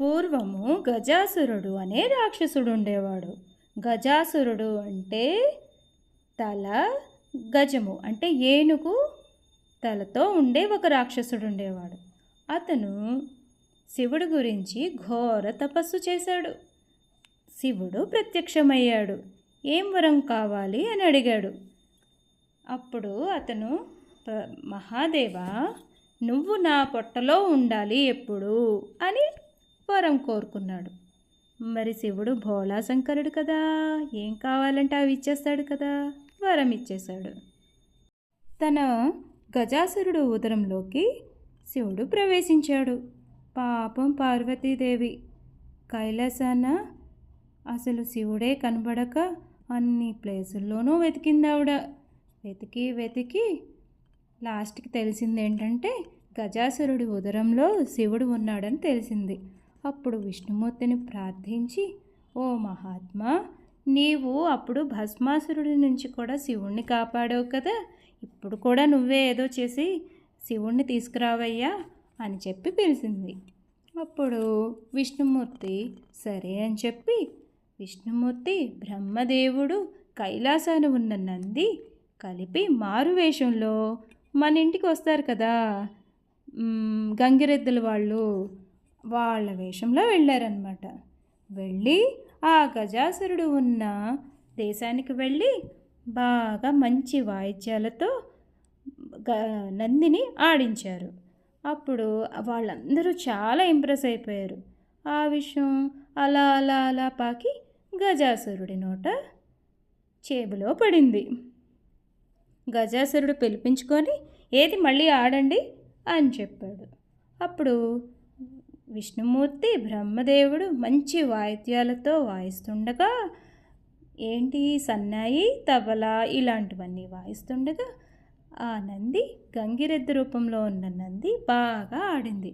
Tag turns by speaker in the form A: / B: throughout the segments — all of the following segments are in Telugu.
A: పూర్వము గజాసురుడు అనే రాక్షసుడు ఉండేవాడు గజాసురుడు అంటే తల గజము అంటే ఏనుగు తలతో ఉండే ఒక రాక్షసుడు ఉండేవాడు అతను శివుడు గురించి ఘోర తపస్సు చేశాడు. శివుడు ప్రత్యక్షమయ్యాడు. ఏం వరం కావాలి అని అడిగాడు. అప్పుడు అతను మహాదేవ మహాదేవా నువ్వు నా పొట్టలో ఉండాలి ఎప్పుడు? అని వరం కోరుకున్నాడు. మరి శివుడు భోళాశంకరుడు కదా? ఏం కావాలంటే అవి ఇచ్చేస్తాడు కదా? వరం ఇచ్చేశాడు. తన గజాసురుడు ఉదరంలోకి శివుడు ప్రవేశించాడు. పాపం పార్వతీదేవి. కైలాసాన అసలు శివుడే కనబడక అన్ని ప్లేసుల్లోనూ వెతికింది ఆవిడ. వెతికి వెతికి లాస్ట్కి తెలిసింది ఏంటంటే గజాసురుడి ఉదరంలో శివుడు ఉన్నాడని తెలిసింది. అప్పుడు విష్ణుమూర్తిని ప్రార్థించి ఓ మహాత్మా నీవు అప్పుడు భస్మాసురుడి నుంచి కూడా శివుణ్ణి కాపాడావు కదా ఇప్పుడు కూడా నువ్వే ఏదో చేసి శివుణ్ణి తీసుకురావయ్యా అని చెప్పి పిలిచింది. అప్పుడు విష్ణుమూర్తి సరే అని చెప్పి విష్ణుమూర్తి బ్రహ్మదేవుడు కైలాసాన ఉన్న నంది కలిపి మారువేషంలో మన ఇంటికి వస్తారు కదా గంగిరెద్దుల వాళ్ళు. వాళ్ళ వేషంలో వెళ్ళారనమాట వెళ్ళి ఆ గజాసురుడు ఉన్న దేశానికి వెళ్ళి బాగా మంచి వాయిద్యాలతో గ నందిని ఆడించారు. అప్పుడు వాళ్ళందరూ చాలా ఇంప్రెస్ అయిపోయారు. ఆ విషయం అలా అలా అలా పాకి గజాసురుడి నోట చేబులో పడింది. గజాసురుడు పిలిపించుకొని ఏది మళ్ళీ ఆడండి అని చెప్పాడు. అప్పుడు విష్ణుమూర్తి బ్రహ్మదేవుడు మంచి వాయిద్యాలతో వాయిస్తుండగా ఏంటి సన్నాయి తబలా ఇలాంటివన్నీ వాయిస్తుండగా ఆ నంది గంగిరెద్దు రూపంలో ఉన్న నంది బాగా ఆడింది.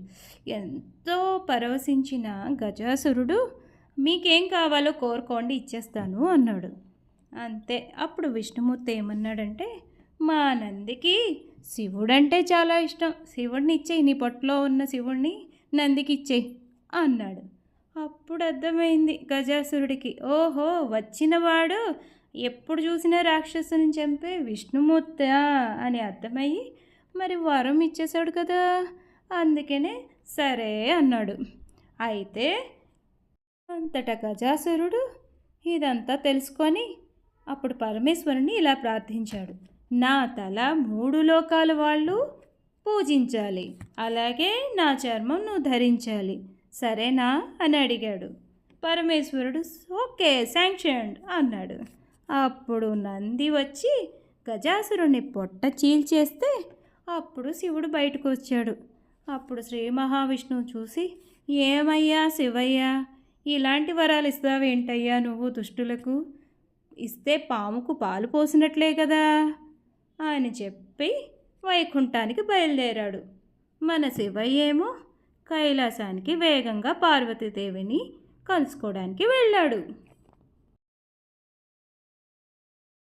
A: ఎంతో పరవశించిన గజాసురుడు మీకేం కావాలో కోరుకోండి ఇచ్చేస్తాను అన్నాడు. అంతే. అప్పుడు విష్ణుమూర్తి ఏమన్నాడంటే మా నందికి శివుడంటే చాలా ఇష్టం. శివుడిని ఇచ్చేయి నీ పొట్టలో ఉన్న శివుడిని నందికి అన్నాడు. అప్పుడు అర్థమైంది గజాసురుడికి. ఓహో వచ్చినవాడు ఎప్పుడు చూసినా రాక్షసుని చంపే విష్ణుమూర్తి అని అర్థమయ్యి మరి వరం ఇచ్చేశాడు కదా? అందుకనే సరే అన్నాడు. అయితే అంతటా గజాసురుడు ఇదంతా తెలుసుకొని అప్పుడు పరమేశ్వరుని ఇలా ప్రార్థించాడు. నా తల మూడు లోకాల వాళ్ళు పూజించాలి. అలాగే నా చర్మం నువ్వు ధరించాలి. సరేనా? అని అడిగాడు. పరమేశ్వరుడు ఓకే శాంక్షన్ అన్నాడు. అప్పుడు నంది వచ్చి గజాసురుని పొట్ట చీల్చేస్తే అప్పుడు శివుడు బయటకు వచ్చాడు అప్పుడు శ్రీ మహావిష్ణువు చూసి ఏమయ్యా శివయ్యా ఇలాంటి వరాలు ఇస్తావేంటయ్యా నువ్వు దుష్టులకు? ఇస్తే పాముకు పాలు పోసినట్లే కదా? అని చెప్పి వైకుంఠానికి బయలుదేరాడు. మన శివయ్యేమో కైలాసానికి వేగంగా పార్వతీదేవిని కలుసుకోవడానికి వెళ్ళాడు.